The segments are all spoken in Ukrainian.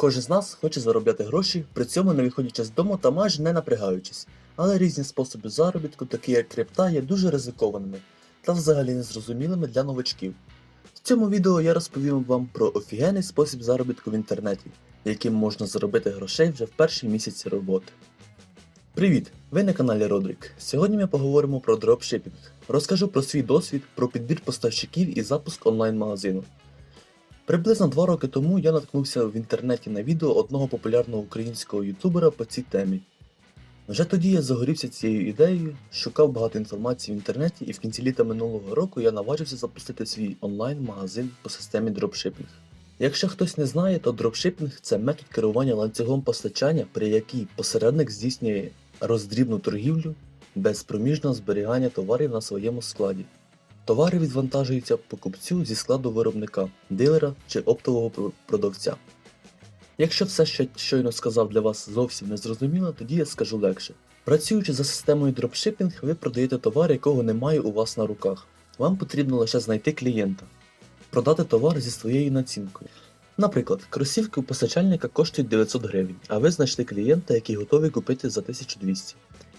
Кожен з нас хоче заробляти гроші, при цьому не виходячи з дому та майже не напрягаючись. Але різні способи заробітку, такі як крипта, є дуже ризикованими та взагалі незрозумілими для новачків. В цьому відео я розповім вам про офігенний спосіб заробітку в інтернеті, яким можна заробити грошей вже в перші місяці роботи. Привіт! Ви на каналі Родрік. Сьогодні ми поговоримо про дропшипінг. Розкажу про свій досвід, про підбір поставщиків і запуск онлайн-магазину. Приблизно два роки тому я наткнувся в інтернеті на відео одного популярного українського ютубера по цій темі. Вже тоді я загорівся цією ідеєю, шукав багато інформації в інтернеті, і в кінці літа минулого року я наважився запустити свій онлайн-магазин по системі дропшипінг. Якщо хтось не знає, то дропшипінг це метод керування ланцюгом постачання, при якій посередник здійснює роздрібну торгівлю без проміжного зберігання товарів на своєму складі. Товари відвантажуються покупцю зі складу виробника, дилера чи оптового продавця. Якщо все, що щойно сказав для вас зовсім не зрозуміло, тоді я скажу легше. Працюючи за системою дропшипінг, ви продаєте товар, якого немає у вас на руках. Вам потрібно лише знайти клієнта, продати товар зі своєю націнкою. Наприклад, кросівки у постачальника коштують 900 гривень, а ви знайшли клієнта, який готовий купити за 1200.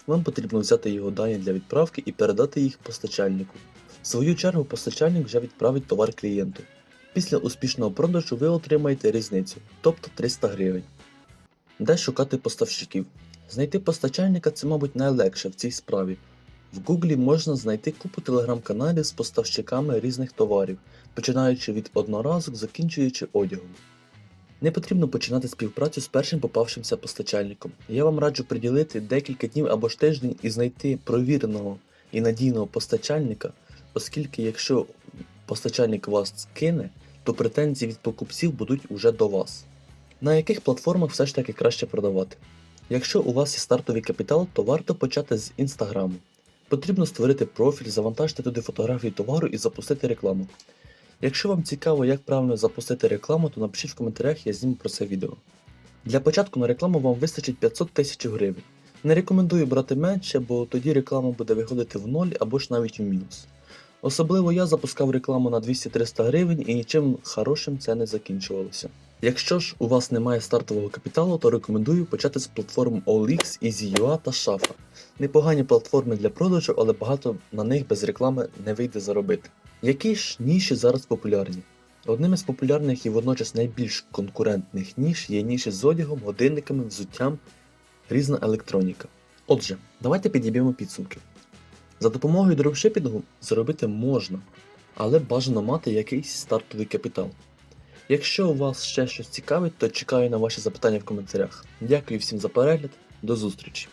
Вам потрібно взяти його дані для відправки і передати їх постачальнику. В свою чергу постачальник вже відправить товар клієнту. Після успішного продажу ви отримаєте різницю, тобто 300 гривень. Де шукати поставщиків? Знайти постачальника це, мабуть, найлегше в цій справі. В Гуглі можна знайти купу телеграм-каналів з поставщиками різних товарів, починаючи від одноразок, закінчуючи одягом. Не потрібно починати співпрацю з першим попавшимся постачальником. Я вам раджу приділити декілька днів або ж тиждень і знайти провіреного і надійного постачальника, оскільки якщо постачальник вас скине, то претензії від покупців будуть уже до вас. На яких платформах все ж таки краще продавати? Якщо у вас є стартовий капітал, то варто почати з інстаграму. Потрібно створити профіль, завантажити туди фотографії товару і запустити рекламу. Якщо вам цікаво, як правильно запустити рекламу, то напишіть в коментарях, я зніму про це відео. Для початку на рекламу вам вистачить 500 тисяч гривень. Не рекомендую брати менше, бо тоді реклама буде виходити в ноль або ж навіть в мінус. Особливо я запускав рекламу на 200-300 гривень і нічим хорошим це не закінчувалося. Якщо ж у вас немає стартового капіталу, то рекомендую почати з платформ OLX, EasyUA та Shafa. Непогані платформи для продажу, але багато на них без реклами не вийде заробити. Які ж ніші зараз популярні? Одним із популярних і водночас найбільш конкурентних ніш є ніші з одягом, годинниками, взуттям, різна електроніка. Отже, давайте підіб'ємо підсумки. За допомогою дропшипінгу заробити можна, але бажано мати якийсь стартовий капітал. Якщо у вас ще щось цікавить, то чекаю на ваші запитання в коментарях. Дякую всім за перегляд, до зустрічі!